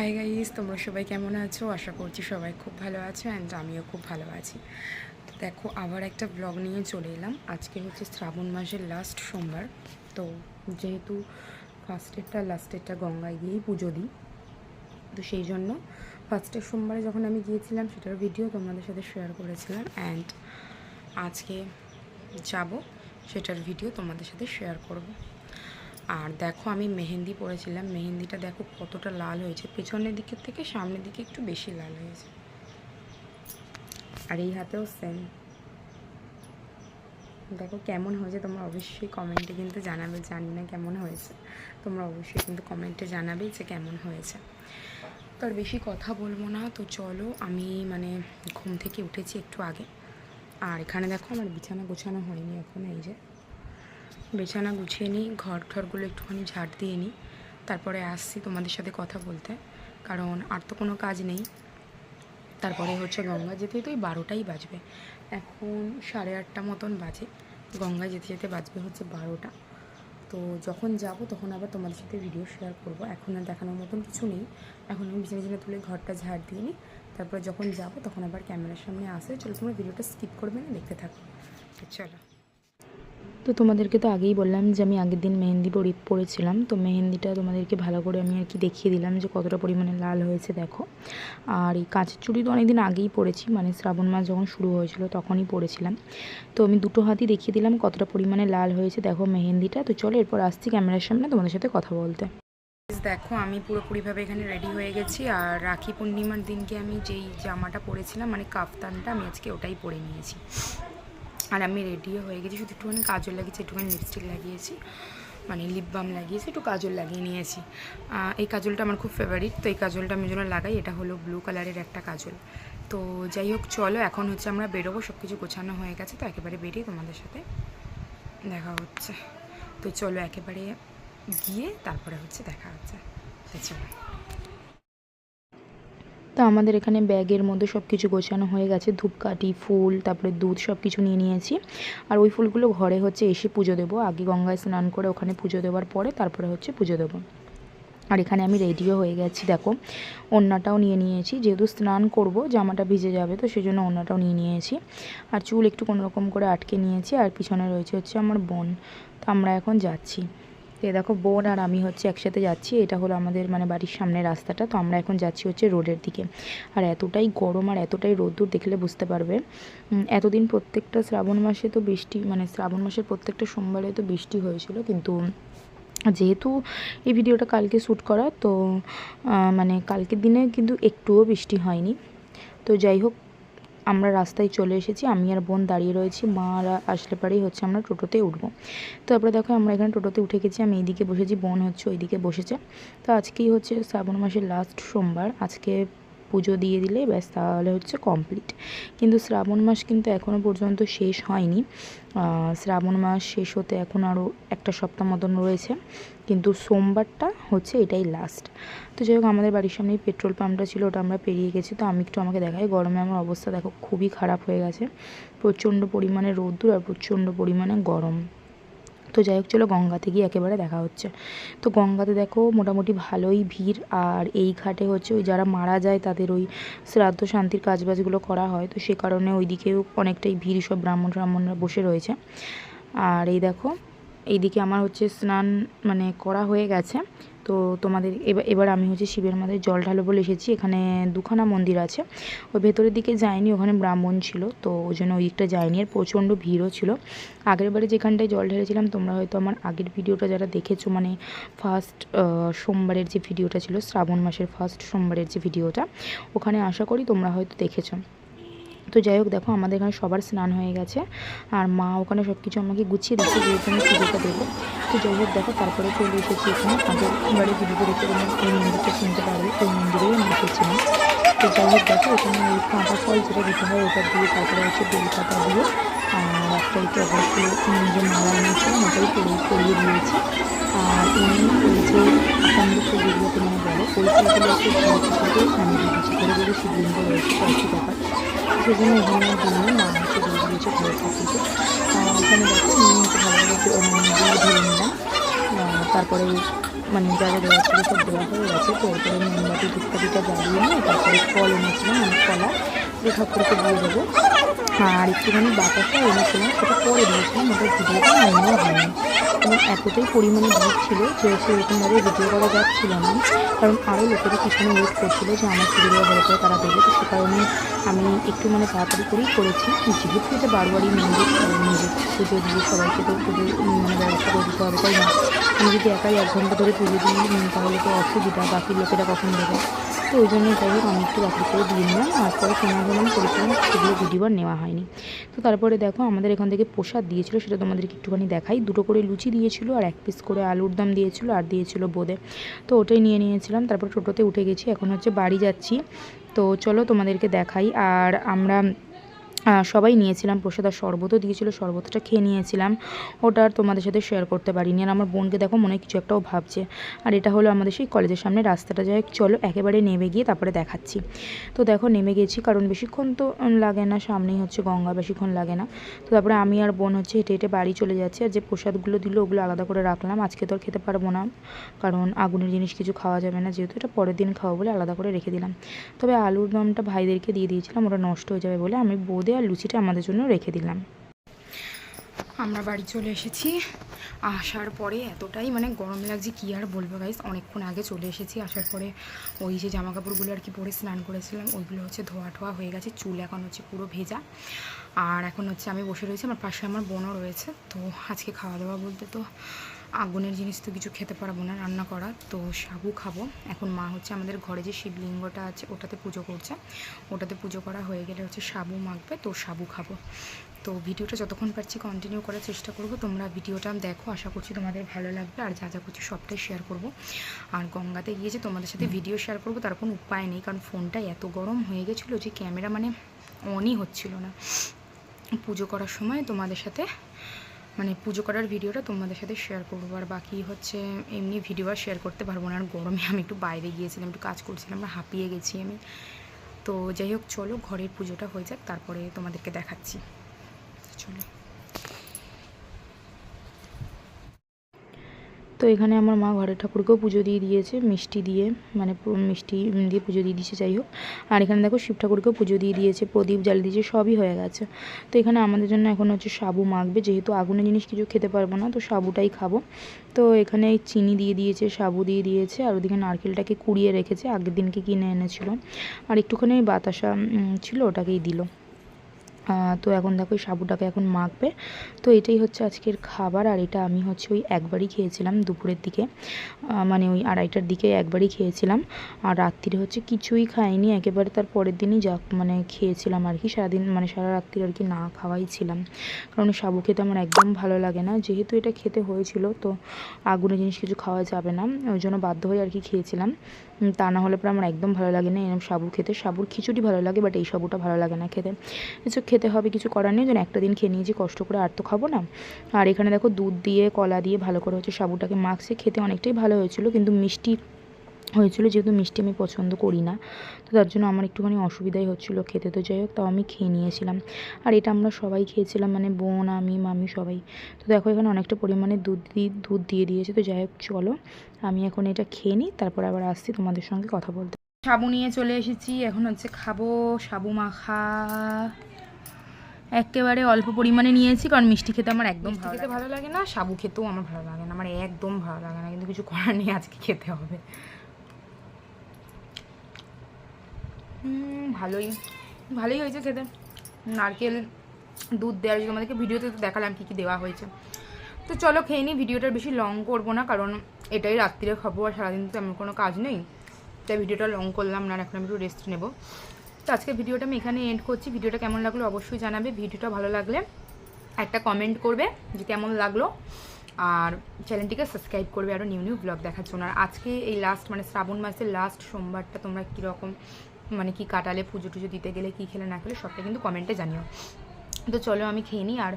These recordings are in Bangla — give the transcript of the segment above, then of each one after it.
হাই গাইস তোমরা সবাই কেমন আছো? আশা করছি সবাই খুব ভালো আছো অ্যান্ড আমিও খুব ভালো আছি। তো দেখো, আবার একটা ব্লগ নিয়ে চলে এলাম। আজকে হচ্ছে শ্রাবণ মাসের লাস্ট সোমবার। তো যেহেতু ফার্স্টেরটা লাস্টেরটা গঙ্গায় গিয়েই পুজো দিই, তো সেই জন্য ফার্স্টের সোমবারে যখন আমি গিয়েছিলাম, সেটার ভিডিও তোমাদের সাথে শেয়ার করেছিলাম অ্যান্ড আজকে যাব, সেটার ভিডিও তোমাদের সাথে শেয়ার করব। আর দেখো আমি মেহেন্দি পরেছিলাম, মেহেন্দিটা দেখো কতটা লাল হয়েছে। পেছনের দিকের থেকে সামনের দিকে একটু বেশি লাল হয়েছে। আর এই হাতেও সেম দেখো কেমন হয়েছে, তোমরা অবশ্যই কমেন্টে কিন্তু জানাবে, জানি না কেমন হয়েছে। তোমরা অবশ্যই কিন্তু কমেন্টে জানাবে যে কেমন হয়েছে। তো আর বেশি কথা বলব না, তো চলো আমি মানে ঘুম থেকে উঠেছি একটু আগে। আর এখানে দেখো আমার বিছানা গোছানো হয়নি এখন, এই যে। বিছানা গুছিয়ে নিই ঘর ঠরগুলো একটুখানি ঝাড় দিয়ে নিই। তারপরে আসছি তোমাদের সাথে কথা বলতে। কারণ আর তো কোনো কাজ নেই। তারপরে হচ্ছে গঙ্গা যেতে যেতে ওই বারোটাই বাজবে। এখন সাড়ে আটটা মতন বাজে। গঙ্গা যেতে যেতে বাজবে হচ্ছে বারোটা। তো যখন যাব তখন আবার তোমাদের সাথে ভিডিও শেয়ার করব। এখন আর দেখানোর মতন কিছু নেই। এখন আমি বিছানা বিছানা তুলে ঘরটা ঝাড় দিয়ে নিই। তারপর যখন যাব তখন আবার ক্যামেরার সামনে আসে। চলো তোমরা ভিডিওটা স্কিপ করবে না, দেখতে থাকো। চলো। তো তোমাদেরকে তো আগেই বললাম যে আমি আগের দিন মেহেন্দি পরি, পরেছিলাম। তো মেহেন্দিটা তোমাদেরকে ভালো করে আমি আর কি দেখিয়ে দিলাম যে কতটা পরিমাণে লাল হয়েছে, দেখো। আর এই কাঁচের চুড়ি তো অনেকদিন আগেই পরেছি মানে শ্রাবণ মাস যখন শুরু হয়েছিল তখনই পরেছিলাম। তো আমি দুটো হাতই দেখিয়ে দিলাম কতটা পরিমাণে লাল হয়েছে, দেখো মেহেন্দিটা। তো চলো এরপর আসছি ক্যামেরার সামনে তোমাদের সাথে কথা বলতে। দেখো, আমি পুরোপুরিভাবে এখানে রেডি হয়ে গেছি। আর রাখি পূর্ণিমার দিনকে আমি যেই জামাটা পরেছিলাম মানে কাফতানটা, আমি আজকে ওটাই পরে নিয়েছি। আর আমি রেডিও হয়ে গেছি। শুধু একটুখানি কাজল লাগিয়েছি, একটুখানি লিপস্টিক লাগিয়েছি মানে লিপ বাম লাগিয়েছি, একটু কাজল লাগিয়ে নিয়েছি। এই কাজলটা আমার খুব ফেভারিট তো এই কাজলটা আমি জন্য লাগাই। এটা হলো ব্লু কালারের একটা কাজল। তো যাই হোক, চলো, এখন হচ্ছে আমরা বেরোবো। সব কিছু গোছানো হয়ে গেছে, তো একেবারে বেরিয়ে তোমাদের সাথে দেখা হচ্ছে। তো চলো, একেবারে গিয়ে তারপরে হচ্ছে দেখা হচ্ছে। চলো। তো আমাদের এখানে ব্যাগের মধ্যে সব কিছু গোছানো হয়ে গেছে। ধূপকাঠি, ফুল, তারপরে দুধ সব কিছু নিয়ে নিয়েছি। আর ওই ফুলগুলো ঘরে হচ্ছে এসে পুজো দেবো। আগে গঙ্গায় স্নান করে ওখানে পুজো দেওয়ার পরে তারপরে হচ্ছে পুজো দেবো। আর এখানে আমি রেডিও হয়ে গেছি, দেখো। ওড়নাটাও নিয়ে নিয়েছি। যেহেতু স্নান করব, জামাটা ভিজে যাবে, তো সেই জন্য ওড়নাটাও নিয়ে নিয়েছি। আর চুল একটু কোনো রকম করে আটকে নিয়েছি। আর পিছনে রয়েছে হচ্ছে আমার বোন। তো আমরা এখন যাচ্ছি। তো এই দেখো বোন আর আমি হচ্ছে একসাথে যাচ্ছি, এটা হলো আমাদের মানে বাড়ির সামনে রাস্তাটা, তো আমরা এখন যাচ্ছি হচ্ছে রোডের দিকে। আর এতটাই গরম আর এতটাই রোদ্দুর দেখলে বুঝতে পারবে। এতদিন প্রত্যেকটা শ্রাবণ মাসে তো বৃষ্টি মানে শ্রাবণ মাসের প্রত্যেকটা সোমবারে তো বৃষ্টি হয়েছিল, কিন্তু যেহেতু এই ভিডিওটা কালকে শ্যুট করা, তো মানে কালকের দিনে কিন্তু একটুও বৃষ্টি হয়নি। তো যাই হোক আমরা রাস্তায় চলে এসেছি, আমি আর বোন দাঁড়িয়ে রয়েছি মারা আসলে পারেই হচ্ছে আমরা টোটোতে উঠবো। তো তারপরে দেখো আমরা এখানে টোটোতে উঠে গেছি, আমি এইদিকে বসেছি, বোন হচ্ছে ওইদিকে বসেছে। তো আজকেই হচ্ছে শ্রাবণ মাসের লাস্ট সোমবার, আজকে পুজো দিয়ে দিলে ব্যাস তাহলে হচ্ছে কমপ্লিট কিন্তু শ্রাবণ মাস কিন্তু এখনও পর্যন্ত শেষ হয়নি। শ্রাবণ মাস শেষ হতে এখন আরও একটা সপ্তাহ মতন রয়েছে। কিন্তু সোমবারটা হচ্ছে এটাই লাস্ট তো যাই হোক, আমাদের বাড়ির সামনেই পেট্রোল পাম্পটা ছিল, ওটা আমরা পেরিয়ে গেছি। তো আমি একটু আমাকে দেখাই, গরমে আমার অবস্থা দেখো খুবই খারাপ হয়ে গেছে। প্রচণ্ড পরিমাণে রোদ্দুর আর প্রচণ্ড পরিমাণে গরম। তো যাই হোক, চলো গঙ্গাতে গিয়ে একেবারে দেখা হচ্ছে। তো গঙ্গাতে দেখো মোটামুটি ভালোই ভিড়। আর এই ঘাটে হচ্ছে ওই যারা মারা যায় তাদের ওই শ্রাদ্ধ শান্তির কাজবাজগুলো করা হয়। তো সে কারণে ওইদিকেও অনেকটাই ভিড় সব ব্রাহ্মণ ব্রাহ্মণরা বসে রয়েছে। আর এই দেখো এইদিকে আমার হচ্ছে স্নান মানে করা হয়ে গেছে। তো তোমাদের এবার আমি হচ্ছে শিবের মাথায় জল ঢালো বলে এসেছি। এখানে দুখানা মন্দির আছে। ওই ভেতরের দিকে যাইনি, ওখানে ব্রাহ্মণ ছিল। তো ওই জন্য ওই দিকটা যাইনি। আর প্রচণ্ড ভিড়ও ছিল। আগের বারে যেখানটায় জল ঢেলেছিলাম, তোমরা হয়তো আমার আগের ভিডিওটা যারা দেখেছ মানে ফার্স্ট সোমবারের যে ভিডিওটা ছিল, শ্রাবণ মাসের ফার্স্ট সোমবারের যে ভিডিওটা, ওখানে আশা করি তোমরা হয়তো দেখেছ। তো যাই হোক, দেখো আমাদের এখানে সবার স্নান হয়ে গেছে। আর মা ওখানে সব কিছু আমাকে গুছিয়ে দিচ্ছে যেহেতু আমি পুজোটা দেবো। তো যাই হোক, দেখো তারপরে চলে এসেছি এখানে। আগের বাড়ি ভিডিওতে দেখে তোমরা এই মন্দিরটা চিনতে পারবে ওই মন্দিরেই আমি এসেছিলাম তো যাই হোক, দেখো এখানে ওই কাঁটা ফল যেটা দিতে হয় ওটা দিয়ে তারপরে হচ্ছে বেলপাতা দিয়ে, আর একটা একটু অবশ্যই যে মালা এনেছিলাম ওটাই পরিয়ে দিয়েছি। আর এমনি যে রয়েছে তারপরে মানে যা যা দেওয়া ছিল সব দেওয়া হয়ে গেছে তো এরপরে মোমবাতি ধূপকাঠিটা জ্বালিয়ে নিয়ে তারপরে ফল এনেছিলাম মানে কলা। যে ঠাকুরকে দিয়ে দেবো। আর একটুখানি বাতাসা এনেছিলাম, সেটা পরে দিয়েছিলাম, ওটা ভিডিওটা নেওয়া হয়নি। এবং এতটাই পরিমাণে ভিড় ছিল যে সেরকমভাবে ভিডিও করা যাচ্ছিল না। কারণ আরও লোকেরা পিছনে ওয়েট করছিল যে আমার ভিডিও যায় তারা দেবে তো সে কারণে আমি একটু মানে তাড়াতাড়ি করেই করেছি। যেহেতু এটা বারবারই মন্দির নিজে পুজো দিয়ে সবাইকে তো পুজো মানে ব্যবস্থা করে দিতে হবে, তাই না? আমি যদি একাই এক ঘণ্টা ধরে পুজো দিই, তাহলে তো অসুবিধা, বাকি লোকেরা কখন দেবে? তো ওই জন্য যাই হোক আমি একটু বাকি করে দিয়ে নিলাম আর পরে সমাগমন করেছিলাম সেগুলো ভিডিও নেওয়া হয়নি। তো তারপরে দেখো, আমাদের এখান থেকে প্রসাদ দিয়েছিল, সেটা তোমাদেরকে একটুখানি দেখাই। দুটো করে লুচি দিয়েছিল আর এক পিস করে আলুর দম দিয়েছিল আর দিয়েছিল বোঁদে। তো ওটাই নিয়ে নিয়েছিলাম, তারপর টোটোতে উঠে গেছি, এখন হচ্ছে বাড়ি যাচ্ছি। তো চলো তোমাদেরকে দেখাই, আর আমরা সবাই নিয়েছিলাম। প্রসাদ আর শরবতও দিয়েছিল, শরবতটা খেয়ে নিয়েছিলাম। ওটা আর তোমাদের সাথে শেয়ার করতে পারিনি। আর আমার বোনকে দেখো, মনে কিছু একটাও ভাবছে। আর এটা হলো আমাদের সেই কলেজের সামনে রাস্তাটা। যাই চলো একেবারে নেমে গিয়ে তারপরে দেখাচ্ছি। তো দেখো, নেমে গেছি, কারণ বেশিক্ষণ তো লাগে না। সামনেই হচ্ছে গঙ্গা, বেশিক্ষণ লাগে না। তো তারপরে আমি আর বোন হচ্ছে হেঁটে হেঁটে বাড়ি চলে যাচ্ছি। আর যে প্রসাদগুলো দিল, ওগুলো আলাদা করে রাখলাম। আজকে তো আর খেতে পারব না, কারণ আগুনের জিনিস কিছু খাওয়া যাবে না। যেহেতু এটা পরের দিন খাওয়া বলে আলাদা করে রেখে দিলাম। তবে আলুর দমটা ভাইদেরকে দিয়ে দিয়েছিলাম, ওটা নষ্ট হয়ে যাবে বলে আমি বোঁদে আর লুচিটা আমাদের জন্য রেখে দিলাম। আমরা বাড়ি চলে এসেছি। আসার পরে এতটাই মানে গরম লাগছে, কী আর বলব গাইস অনেকক্ষণ আগে চলে এসেছি। আসার পরে ওই যে জামা কাপড়গুলো আর কি পরে স্নান করেছিলাম, ওইগুলো হচ্ছে ধোয়া ঠোয়া হয়ে গেছে, চুল এখন হচ্ছে পুরো ভেজা। আর এখন হচ্ছে আমি বসে রয়েছি, আমার পাশে আমার বোনও রয়েছে, তো আজকে খাওয়া দাওয়া বলতে তো আগুনের জিনিস তো কিছু খেতে পারব না রান্না করা তো সাবু খাব। এখন মা হচ্ছে আমাদের ঘরে যে শিবলিঙ্গটা আছে ওটাতে পুজো করছে। ওটাতে পুজো করা হয়ে গেলে হচ্ছে সাবু মাখবে তো সাবু খাব। তো ভিডিওটা যতক্ষণ পারছি কন্টিনিউ করার চেষ্টা করব। তোমরা ভিডিওটা দেখো আশা করছি তোমাদের ভালো লাগবে। আর যা যা করছি সবটাই শেয়ার করব। আর গঙ্গাতে গিয়ে যে তোমাদের সাথে ভিডিও শেয়ার করব তার কোনো উপায় নেই। কারণ ফোনটা এত গরম হয়ে গেছিল যে ক্যামেরা মানে অনই হচ্ছিল না। পুজো করার সময় তোমাদের সাথে মানে পুজো করার ভিডিওটা তোমাদের সাথে শেয়ার করব। আর বাকি হচ্ছে এমনি ভিডিও আর শেয়ার করতে পারব না। আর গরমে আমি একটু বাইরে গিয়েছিলাম, একটু কাজ করছিলাম আর হাঁপিয়ে গেছি আমি। তো যাই হোক, চলো ঘরের পুজোটা হয়ে যাক, তারপরে তোমাদেরকে দেখাচ্ছি। চলো। তো এখানে আমার মা ঘরের ঠাকুরকেও পুজো দিয়ে দিয়েছে, মিষ্টি দিয়ে মানে মিষ্টি দিয়ে পুজো দিয়ে দিয়েছে, যাই হোক। আর এখানে দেখো শিব ঠাকুরকেও পুজো দিয়ে দিয়েছে, প্রদীপ জ্বালিয়ে দিয়েছে, সবই হয়ে গেছে। তো এখানে আমাদের জন্য এখন হচ্ছে সাবু মাখবে, যেহেতু আগুনের জিনিস কিছু খেতে পারব না, তো সাবুটাই খাব। তো এখানে চিনি দিয়ে দিয়েছে, সাবু দিয়ে দিয়েছে, আর ওদিকে নারকেলটাকে কুড়িয়ে রেখেছে, আগের দিনকে কিনে এনেছিল। আর একটুখানি বাতাসা ছিল, ওটাকেই দিল। তো এখন দেখো এই সাবুটাকে এখন মাখবে। তো এটাই হচ্ছে আজকের খাবার, আর এটা আমি হচ্ছে ওই একবারই খেয়েছিলাম দুপুরের দিকে। মানে ওই আড়াইটার দিকে একবারই খেয়েছিলাম। আর রাত্রিরে হচ্ছে কিছুই খাইনি, একেবারে তার পরের দিনই যা মানে খেয়েছিলাম আর কি। সারাদিন মানে সারা রাত্রি আর কি না খাওয়াই ছিলাম। কারণ সাবু খেতে আমার একদম ভালো লাগে না। যেহেতু এটা খেতে হয়েছিল, তো আগুনের জিনিস কিছু খাওয়া যাবে না। ওই জন্য বাধ্য হয়ে আর কি খেয়েছিলাম। তা না হলে পরে আমার একদম ভালো লাগে না এরকম সাবু খেতে। সাবুর খিচুড়ি ভালো লাগে, বাট এই সাবুটা ভালো লাগে না খেতে। এসব খেতে হবে, কিছু করার নেই যেন একটা দিন খেয়ে নিয়েছি, কষ্ট করে আর তো খাব না। আর এখানে দেখো দুধ দিয়ে, কলা দিয়ে ভালো করে হচ্ছে সাবুটাকে মাখছে, খেতে অনেকটাই ভালো হয়েছিল, কিন্তু মিষ্টি হয়েছিল, যেহেতু মিষ্টি আমি পছন্দ করি না। তো তার জন্য আমার একটুখানি অসুবিধাই হচ্ছিল খেতে, তো যাই হোক, তাও আমি খেয়ে নিয়েছিলাম। আর এটা আমরা সবাই খেয়েছিলাম মানে বোন, আমি, মামি সবাই। তো দেখো এখানে অনেকটা পরিমাণে দুধ দিয়ে দুধ দিয়ে দিয়েছে, তো যাই হোক, চলো। আমি এখন এটা খেয়ে নিই, তারপর আবার আসছি তোমাদের সঙ্গে কথা বলতে। সাবু নিয়ে চলে এসেছি, এখন হচ্ছে খাব, সাবু মাখা। একেবারে অল্প পরিমাণে নিয়েছি কারণ মিষ্টি খেতে আমার একদম ভালো খেতে ভালো লাগে না সাবু খেতেও আমার ভালো লাগে না আমার একদম ভালো লাগে না কিন্তু কিছু করার নেই আজকে খেতে হবে। ভালোই ভালোই হয়েছে খেতে। নারকেল দুধ দেওয়ার জন্য আমাদেরকে ভিডিওতে তো দেখালাম কী কী দেওয়া হয়েছে। তো চলো খেয়ে নিই ভিডিওটা বেশি লং করব না কারণ এটাই রাত্রিরে খাব আর সারাদিন তো এমন কোনো কাজ নেই। তাই ভিডিওটা লং করলাম না এখন আমি একটু রেস্ট নেব। তো আজকে ভিডিওটা আমি এখানে এন্ড করছি। ভিডিওটা কেমন লাগল অবশ্যই জানাবে। ভিডিওটা ভালো লাগলে একটা কমেন্ট করবে যে কেমন লাগল। আর চ্যানেলটিকে সাবস্ক্রাইব করবে আরও নিউ নিউ ব্লগ দেখার জন্য। আর আজকে এই লাস্ট মানে শ্রাবণ মাসের লাস্ট সোমবারটা তোমরা কীরকম মানে কি কাটালে পুজো টুজো দিতে গেলে, কী খেলে, না খেলে, সবটা কিন্তু কমেন্টে জানিও। তো চলো আমি খেয়ে নিই। আর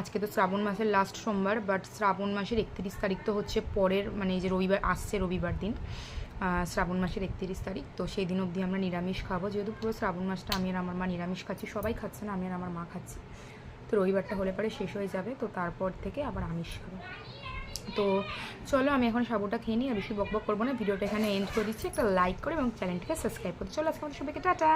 আজকে তো শ্রাবণ মাসের লাস্ট সোমবার বাট শ্রাবণ মাসের একত্রিশ তারিখ তো হচ্ছে পরের মানে এই যে রবিবার, আসছে রবিবার দিন। শ্রাবণ মাসের একত্রিশ তারিখ, তো সেই দিন অবধি আমরা নিরামিষ খাব। যেহেতু পুরো শ্রাবণ মাসটা আমি আর আমার মা নিরামিষ খাচ্ছি, সবাই খাচ্ছে না, আমি আর আমার মা খাচ্ছি। তো রবিবারটা হলে পরে শেষ হয়ে যাবে, তো তারপর থেকে আবার আমিষ খাব। তো চলো, আমি এখন সাবুটা খেয়ে নিই, আর বেশি বক বক করব না। ভিডিওটা এখানে এন্ড করে দিচ্ছি। একটা লাইক করে এবং চ্যানেলটিকে সাবস্ক্রাইব করতে চলো আজকে আমাদের সবাইকে টাটা।